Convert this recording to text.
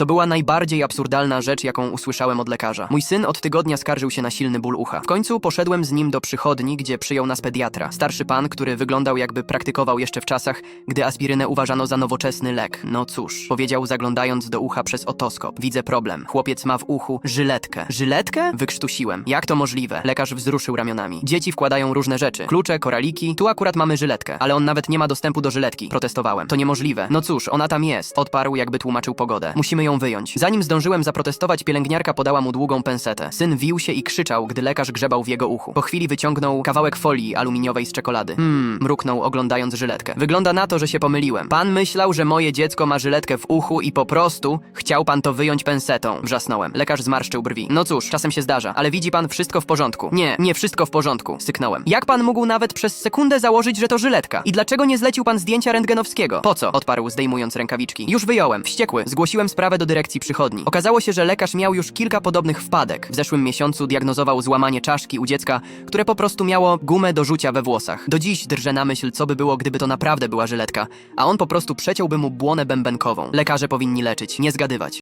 To była najbardziej absurdalna rzecz, jaką usłyszałem od lekarza. Mój syn od tygodnia skarżył się na silny ból ucha. W końcu poszedłem z nim do przychodni, gdzie przyjął nas pediatra. Starszy pan, który wyglądał jakby praktykował jeszcze w czasach, gdy aspirynę uważano za nowoczesny lek. No cóż, powiedział zaglądając do ucha przez otoskop. Widzę problem. Chłopiec ma w uchu żyletkę. Żyletkę? Wykrztusiłem. Jak to możliwe? Lekarz wzruszył ramionami. Dzieci wkładają różne rzeczy. Klucze, koraliki. Tu akurat mamy żyletkę, ale on nawet nie ma dostępu do żyletki. Protestowałem. To niemożliwe. No cóż, ona tam jest. Odparł, jakby tłumaczył pogodę. Musimy ją wyjąć. Zanim zdążyłem zaprotestować, pielęgniarka podała mu długą pensetę. Syn wił się i krzyczał, gdy lekarz grzebał w jego uchu. Po chwili wyciągnął kawałek folii aluminiowej z czekolady. Hmm, mruknął oglądając żyletkę. Wygląda na to, że się pomyliłem. Pan myślał, że moje dziecko ma żyletkę w uchu i po prostu chciał pan to wyjąć pensetą. Wrzasnąłem. Lekarz zmarszczył brwi. No cóż, czasem się zdarza, ale widzi pan wszystko w porządku. Nie, nie wszystko w porządku, syknąłem. Jak pan mógł nawet przez sekundę założyć, że to żyletka? I dlaczego nie zlecił pan zdjęcia rentgenowskiego? Po co? Odparł, zdejmując rękawiczki. Już wyjąłem. Wściekły. Zgłosiłem sprawę do dyrekcji przychodni. Okazało się, że lekarz miał już kilka podobnych wpadek. W zeszłym miesiącu diagnozował złamanie czaszki u dziecka, które po prostu miało gumę do rzucia we włosach. Do dziś drżę na myśl, co by było, gdyby to naprawdę była żyletka, a on po prostu przeciąłby mu błonę bębenkową. Lekarze powinni leczyć, nie zgadywać.